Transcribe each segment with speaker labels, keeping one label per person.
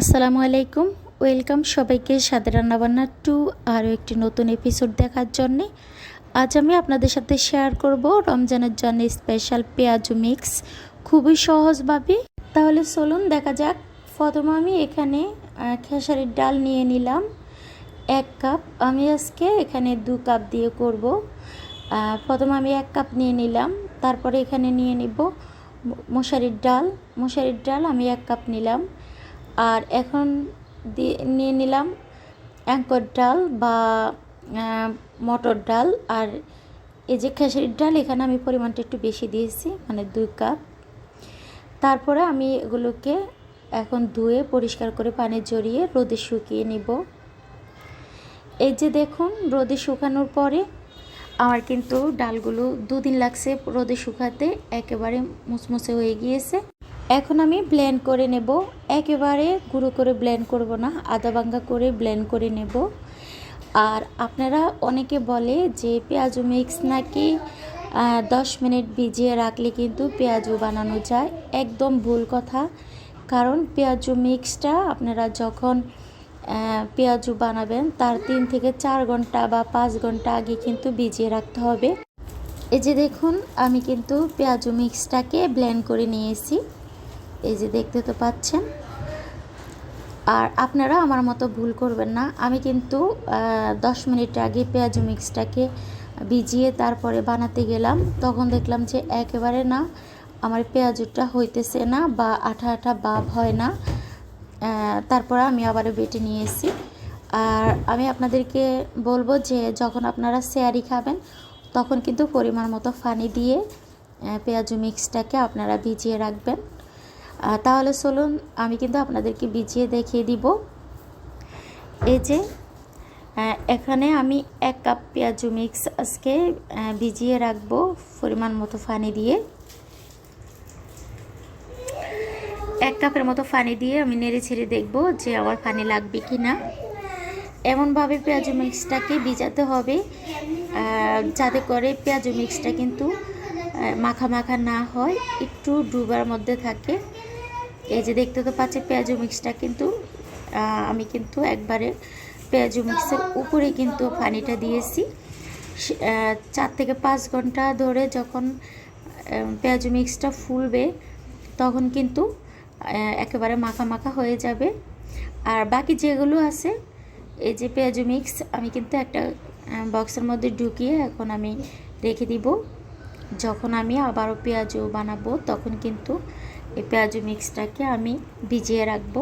Speaker 1: আসসালামু আলাইকুম। ওয়েলকাম সবাইকে সাদে রান্নাবান্না টু আরও একটি নতুন এপিসোড দেখার জন্যে। আজ আমি আপনাদের সাথে শেয়ার করব রমজানের জন্য স্পেশাল পেঁয়াজু মিক্স। খুবই সহজভাবে। তাহলে চলুন দেখা যাক। প্রথম আমি এখানে খেসারির ডাল নিয়ে নিলাম। এক কাপ। আমি আজকে এখানে দু কাপ দিয়ে করব। প্রথম আমি এক কাপ নিয়ে নিলাম। তারপরে এখানে নিয়ে নিব মশারির ডাল। মশারির ডাল আমি এক কাপ নিলাম। আর এখন দিয়ে নিয়ে নিলাম অ্যাঙ্কর ডাল বা মটর ডাল। আর এই যে খেসারির ডাল, এখানে আমি পরিমাণটা একটু বেশি দিয়েছি মানে দুই কাপ। তারপরে আমি এগুলোকে এখন ধুয়ে পরিষ্কার করে পানি জড়িয়ে রোদে শুকিয়ে নিব। এই যে দেখুন, রোদে শুকানোর পরে আমার কিন্তু ডালগুলো দুদিন লাগছে রোদে শুকাতে, একেবারে মুসমুসে হয়ে গিয়েছে। এখন আমি ব্লেন্ড করে নেব একেবারে গুঁড়ো করে ব্লেন্ড করব না, আদা ভাঙ্গা করে ব্লেন্ড করে নেব। আর আপনারা অনেকে বলে যে পেঁয়াজু মিক্স নাকি দশ মিনিট ভিজিয়ে রাখলে কিন্তু পেঁয়াজু বানানো যায়। একদম ভুল কথা, কারণ পেঁয়াজু মিক্সটা আপনারা যখন পেঁয়াজু বানাবেন তার তিন থেকে চার ঘণ্টা বা পাঁচ ঘণ্টা আগে কিন্তু ভিজিয়ে রাখতে হবে। এই যে দেখুন, আমি কিন্তু পেঁয়াজু মিক্সটাকে ব্লেন্ড করে নিয়েছি। এই যে দেখতে তো পাচ্ছেন। আর আপনারা আমার মতো ভুল করবেন না। আমি কিন্তু দশ মিনিট আগে পেঁয়াজ মিক্সটাকে ভিজিয়ে তারপরে বানাতে গেলাম। তখন দেখলাম যে একেবারে না, আমার পেঁয়াজটা হইতেছে না বা আঠা আঠা ভাব হয় না। তারপরে আমি আবারও বেটে নিয়েছি। আর আমি আপনাদেরকে বলব যে, যখন আপনারা শেয়ারি খাবেন, তখন কিন্তু পরিমাণ মতো ফানি দিয়ে পেঁয়াজু মিক্সটাকে আপনারা ভিজিয়ে রাখবেন। তাহলে চলুন, আমি কিন্তু আপনাদেরকে ভিজিয়ে দেখিয়ে দিব। এই যে এখানে আমি এক কাপ পেঁয়াজু মিক্স আজকে ভিজিয়ে রাখব পরিমাণ মতো পানি দিয়ে। এক কাপের মতো পানি দিয়ে আমি নেড়ে ছেড়ে দেখব যে আমার পানি লাগবে কি না এমনভাবে পেঁয়াজু মিক্সটাকে ভিজাতে হবে যাতে করে পেঁয়াজু মিক্সটা কিন্তু মাখা মাখা না হয়, একটু ডুবার মধ্যে থাকে। এই যে দেখতে তো পাচ্ছি পেঁয়াজু মিক্সটা কিন্তু আমি কিন্তু একবারে পেঁয়াজু মিক্সের উপরে কিন্তু পানিটা দিয়েছি। চার থেকে পাঁচ ঘণ্টা ধরে যখন পেঁয়াজু মিক্সটা ফুলবে, তখন কিন্তু একেবারে মাখা মাখা হয়ে যাবে। আর বাকি যেগুলো আছে, এই যে পেঁয়াজু মিক্স আমি কিন্তু একটা বক্সের মধ্যে ঢুকিয়ে এখন আমি রেখে দিব। যখন আমি আবারও পেঁয়াজু বানাবো, তখন কিন্তু এই পেঁয়াজু মিক্সটাকে আমি ভিজিয়ে রাখব।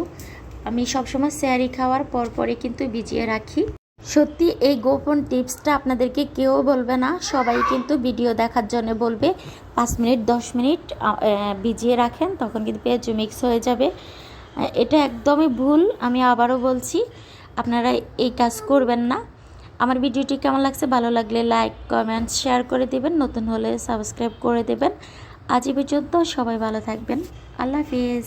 Speaker 1: আমি সবসময় স্যারি খাওয়ার পর পরে কিন্তু ভিজিয়ে রাখি। সত্যি এই গোপন টিপসটা আপনাদেরকে কেউ বলবে না, সবাই কিন্তু ভিডিও দেখার জন্য বলবে, পাঁচ মিনিট, দশ মিনিট ভিজিয়ে রাখেন, তখন কিন্তু পেঁয়াজু মিক্স হয়ে যাবে। এটা একদমই ভুল, আমি আবারও বলছি, আপনারা এই কাজ করবেন না। আমার ভিডিওটি কেমন লাগছে ভালো লাগলে লাইক, কমেন্ট, শেয়ার করে দেবেন। নতুন হলে সাবস্ক্রাইব করে দেবেন। আজ পর্যন্ত সবাই ভালো থাকবেন। আল্লাহ হাফিজ।